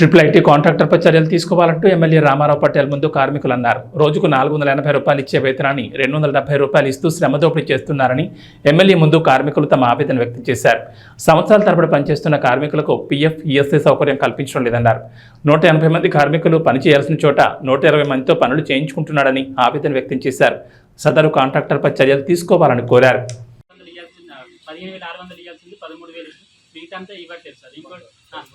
Triple IT కాంట్రాక్టర్పై చర్యలు తీసుకోవాలంటూ MLA Ramarao Patel ముందు కార్మికులు అన్నారు రోజుకు నాలుగు వందల ఎనభై రూపాయలు ఇచ్చే వేతనాన్ని రెండు వందల డెబ్బై రూపాయలు ఇస్తూ శ్రమ దోపిడీ చేస్తున్నారని ఎమ్మెల్యే ముందు కార్మికులు తమ ఆవేదన వ్యక్తం చేశారు. సంవత్సరాల తరబడి పనిచేస్తున్న కార్మికులకు పీఎఫ్ ఈఎస్ఐ సౌకర్యం కల్పించడం లేదన్నారు. నూట ఎనభై మంది కార్మికులు పని చేయాల్సిన చోట నూట ఇరవై మందితో పనులు చేయించుకుంటున్నాడని ఆవేదన వ్యక్తం చేశారు. సదరు కాంట్రాక్టర్పై చర్యలు తీసుకోవాలని కోరారు. పదిహేను వేల ఆరు వందలు ఇవ్వాల్సింది పదమూడు వేలు. మిగతా అంతా ఇవ్వట్లేదు సార్. ఇంకోటి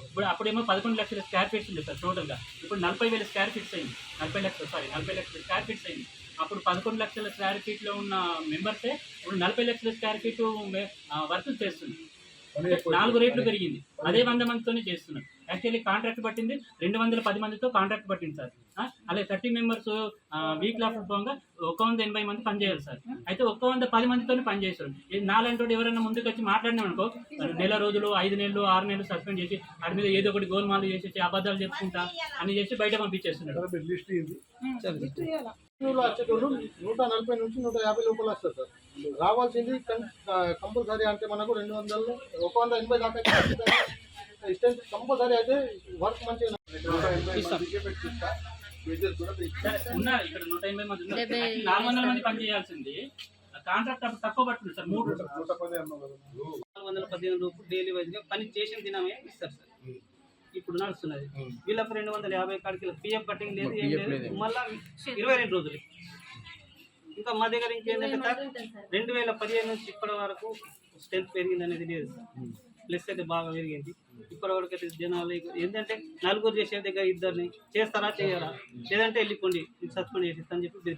ఇప్పుడు అప్పుడేమో పదకొండు లక్షల స్క్వేర్ ఫీట్స్ ఉంది సార్ టోటల్గా. ఇప్పుడు నలభై వేల స్క్వేర్ ఫీట్స్ అయింది. నలభై లక్షలు సారీ నలభై లక్షల స్క్వేర్ ఫీట్స్ అయింది. అప్పుడు పదకొండు లక్షల స్క్వేర్ ఫీట్లో ఉన్న మెంబర్సే ఇప్పుడు నలభై లక్షల స్క్వేర్ ఫీట్ వర్క్ చేస్తుంది నాలుగు రేట్లు పెరిగింది. అదే వంద మందితోనే చేస్తున్నారు. యాక్చువల్లీ కాంట్రాక్ట్ పట్టింది రెండు వందల పది మందితో కాంట్రాక్ట్ పట్టింది సార్. అలాగే థర్టీ మెంబర్స్ వీక్ లాఫ్ పోగా ఒక వంద ఎనభై మంది పనిచేయాలి సార్. అయితే ఒక్క వంద పది మందితోనే పనిచేస్తారు నాలంటి ఎవరైనా ముందుకు వచ్చి మాట్లాడినాం అనుకో నెల రోజులు ఐదు నెలలు ఆరు నెలలు సస్పెండ్ చేసి వాడి మీద ఏదో ఒకటి గోల్మాలు చేసేసి అబద్ధాలు చెప్పుకుంటా అని చేసి బయట వచ్చేటోళ్ళు నూట నలభై నుంచి నూట యాభై లోపల వస్తారు సార్. రావాల్సింది కంపల్సరీ అంటే మనకు రెండు వందలు ఒక వంద ఎనభై దాకా కంపల్సరీ అయితే వర్క్ మంచిగా ఇక్కడ నూట ఎనభై మంది ఉన్నారు. Actually నాలుగు వందల మంది పని చేయాల్సింది. కాంట్రాక్ట్ అప్పుడు తక్కువ పడుతుంది సార్ మూడు. నాలుగు వందల పదిహేను రూపాయలు డైలీ వైజ్గా పని చేసిన దినమే ఇస్తారు సార్. ఇప్పుడు నడుస్తున్నది. వీళ్ళకు రెండు వందల యాభై కాడికి పిఎఫ్ కటింగ్ లేదు ఏం లేదు. మళ్ళా ఇరవై రెండు రోజులు. ఇంకా మా దగ్గర ఇంకేంటంటే సార్. రెండు వేల పదిహేను నుంచి ఇప్పటి వరకు స్ట్రెంత్ పెరిగింది అనేది లేదు సార్. ప్లస్ అయితే బాగా పెరిగింది. ఇప్పటి వరకు అయితే జనాలు ఏంటంటే నలుగురు చేసే దగ్గర ఇద్దరిని చేస్తారా చేయరా? లేదంటే వెళ్ళిపోండి సస్పెండ్ చేసి అని చెప్పి